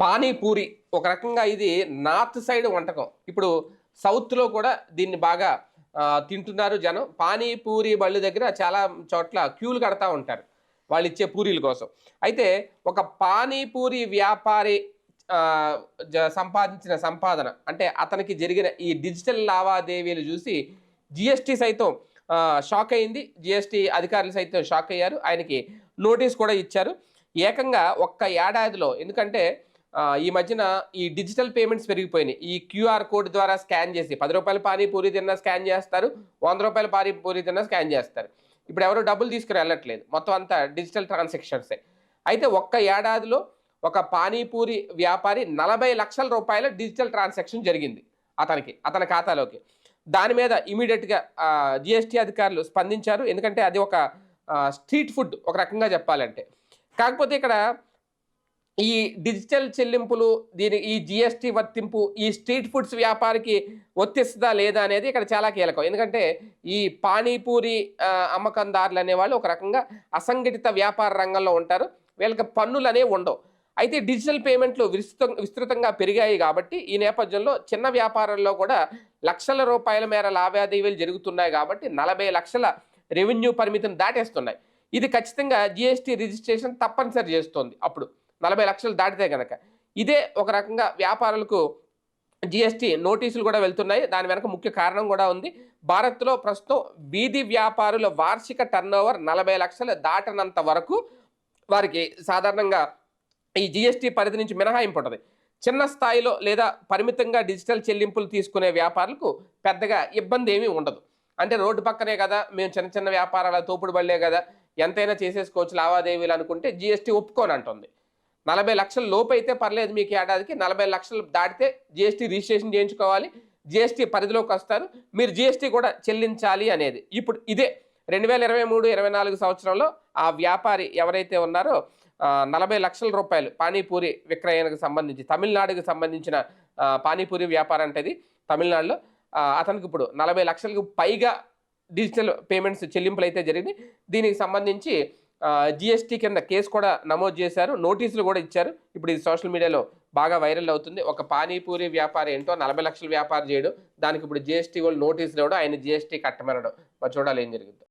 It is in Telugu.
పానీపూరి ఒక రకంగా ఇది నార్త్ సైడ్ వంటకం. ఇప్పుడు సౌత్లో కూడా దీన్ని బాగా తింటున్నారు జనం. పానీపూరి బళ్ళు దగ్గర చాలా చోట్ల క్యూలు కడతా ఉంటారు వాళ్ళు ఇచ్చే పూరీల కోసం. అయితే ఒక పానీపూరి వ్యాపారి జ- సంపాదించిన సంపాదన అంటే అతనికి జరిగిన ఈ డిజిటల్ లావాదేవీలు చూసి జిఎస్టీ సైతం షాక్ అయింది. జిఎస్టీ అధికారులు సైతం షాక్ అయ్యారు. ఆయనకి నోటీస్ కూడా ఇచ్చారు. ఏకంగా ఒక్క ఏడాదిలో ఎందుకంటే ఈ మధ్యన ఈ డిజిటల్ పేమెంట్స్ పెరిగిపోయినాయి. ఈ క్యూఆర్ కోడ్ ద్వారా స్కాన్ చేసి పది రూపాయల పానీపూరి తిన్నా స్కాన్ చేస్తారు వంద రూపాయల పానీపూరి తిన్నా స్కాన్ చేస్తారు. ఇప్పుడు ఎవరు డబ్బులు తీసుకుని వెళ్ళట్లేదు. మొత్తం అంతా డిజిటల్ ట్రాన్సాక్షన్సే. అయితే ఒక్క ఏడాదిలో ఒక పానీపూరి వ్యాపారి నలభై లక్షల రూపాయల డిజిటల్ ట్రాన్సాక్షన్ జరిగింది అతనికి అతని ఖాతాలోకి. దాని మీద ఇమీడియట్గా జిఎస్టీ అధికారులు స్పందించారు. ఎందుకంటే అది ఒక స్ట్రీట్ ఫుడ్ ఒక రకంగా చెప్పాలంటే. కాకపోతే ఇక్కడ ఈ డిజిటల్ చెల్లింపులు దీని ఈ జిఎస్టీ వర్తింపు ఈ స్ట్రీట్ ఫుడ్స్ వ్యాపారికి వర్తిస్తుందా లేదా అనేది ఇక్కడ చాలా కీలకం. ఎందుకంటే ఈ పానీపూరి అమ్మకందారులు అనేవాళ్ళు ఒక రకంగా అసంఘటిత వ్యాపార రంగంలో ఉంటారు. వీళ్ళకి పన్నులు అనేవి ఉండవు. అయితే డిజిటల్ పేమెంట్లు విస్తృత విస్తృతంగా పెరిగాయి కాబట్టి ఈ నేపథ్యంలో చిన్న వ్యాపారాల్లో కూడా లక్షల రూపాయల మేర లావాదేవీలు జరుగుతున్నాయి కాబట్టి నలభై లక్షల రెవెన్యూ పరిమితిని దాటేస్తున్నాయి. ఇది ఖచ్చితంగా జిఎస్టీ రిజిస్ట్రేషన్ తప్పనిసరి చేస్తుంది అప్పుడు. నలభై లక్షలు దాటితే కనుక ఇదే ఒక రకంగా వ్యాపారులకు జిఎస్టీ నోటీసులు కూడా వెళ్తున్నాయి. దాని వెనక ముఖ్య కారణం కూడా ఉంది. భారత్లో ప్రస్తుతం వీధి వ్యాపారుల వార్షిక టర్నోవర్ నలభై లక్షలు దాటనంత వరకు వారికి సాధారణంగా ఈ జిఎస్టీ పరిధి నుంచి మినహాయింపు ఉంటుంది చిన్న స్థాయిలో లేదా పరిమితంగా డిజిటల్ చెల్లింపులు తీసుకునే వ్యాపారులకు పెద్దగా ఇబ్బంది ఏమీ ఉండదు. అంటే రోడ్డు పక్కనే కదా మేము చిన్న చిన్న వ్యాపారాల తోపుడు పడలే కదా ఎంతైనా చేసేసుకోవచ్చు లావాదేవీలు అనుకుంటే జిఎస్టీ ఒప్పుకోని అంటుంది నలభై లక్షల లోపు అయితే పర్లేదు మీకు ఏడాదికి. నలభై లక్షలు దాటితే జిఎస్టీ రిజిస్ట్రేషన్ చేయించుకోవాలి. జిఎస్టీ పరిధిలోకి వస్తారు. మీరు జిఎస్టీ కూడా చెల్లించాలి అనేది. ఇప్పుడు ఇదే రెండు వేల ఇరవై మూడు ఇరవై నాలుగు సంవత్సరంలో ఆ వ్యాపారి ఎవరైతే ఉన్నారో నలభై లక్షల రూపాయలు పానీపూరి విక్రయానికి సంబంధించి తమిళనాడుకి సంబంధించిన పానీపూరి వ్యాపారం అంటే తమిళనాడులో. అతనికి ఇప్పుడు నలభై లక్షలకు పైగా డిజిటల్ పేమెంట్స్ చెల్లింపులు అయితే జరిగింది దీనికి సంబంధించి జిఎస్టీ కింద కేసు కూడా నమోదు చేశారు. నోటీసులు కూడా ఇచ్చారు. ఇప్పుడు ఇది సోషల్ మీడియాలో బాగా వైరల్ అవుతుంది. ఒక పానీపూరి వ్యాపారి ఏంటో నలభై లక్షల వ్యాపారం చేయడం. దానికి ఇప్పుడు జిఎస్టీ వాళ్ళు నోటీసులు ఇవ్వడం. ఆయన జిఎస్టీ కట్టమనడం. మరి చూడాలి ఏం జరిగిందో